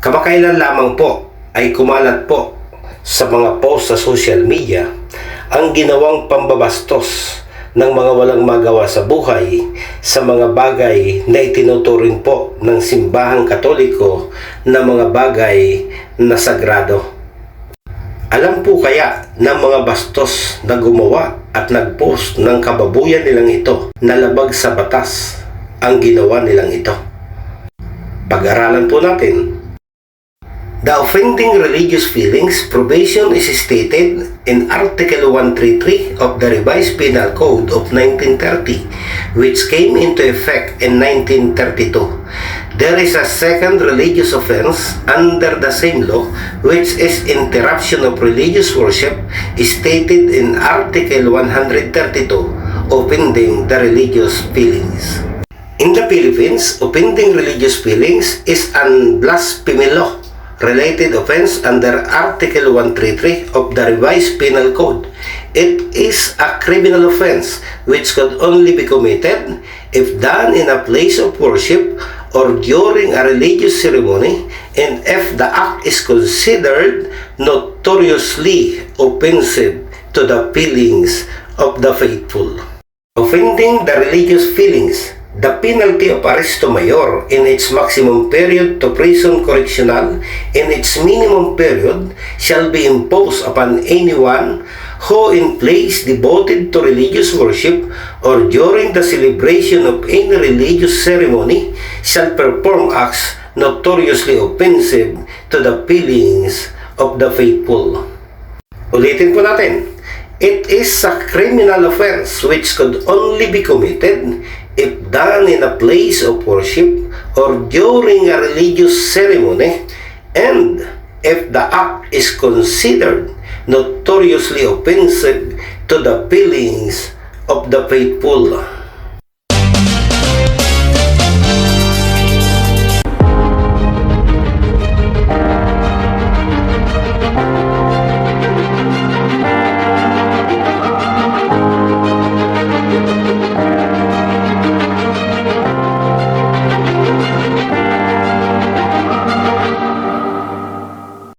Kamakailan lamang po ay kumalat po sa mga post sa social media ang ginawang pambabastos ng mga walang magawa sa buhay sa mga bagay na itinuturing po ng simbahang katoliko na mga bagay na sagrado. Alam po kaya ng mga bastos na gumawa at nagpost ng kababuyan nilang ito na labag sa batas ang ginawa nilang ito. Pag-aralan po natin. The offending religious feelings provision is stated in Article 133 of the Revised Penal Code of 1930, which came into effect in 1932. There is a second religious offense under the same law, which is interruption of religious worship, stated in Article 132, offending the religious feelings. In the Philippines, offending religious feelings is an blasphemy law related offense under Article 133 of the Revised Penal Code. It is a criminal offense which could only be committed if done in a place of worship or during a religious ceremony and if the act is considered notoriously offensive to the feelings of the faithful. Offending the religious feelings the penalty of arresto mayor in its maximum period to prison correctional in its minimum period shall be imposed upon anyone who in place devoted to religious worship or during the celebration of any religious ceremony shall perform acts notoriously offensive to the feelings of the faithful. Ulitin po natin. It is a criminal offense which could only be committed if done in a place of worship or during a religious ceremony and if the act is considered notoriously offensive to the feelings of the faithful.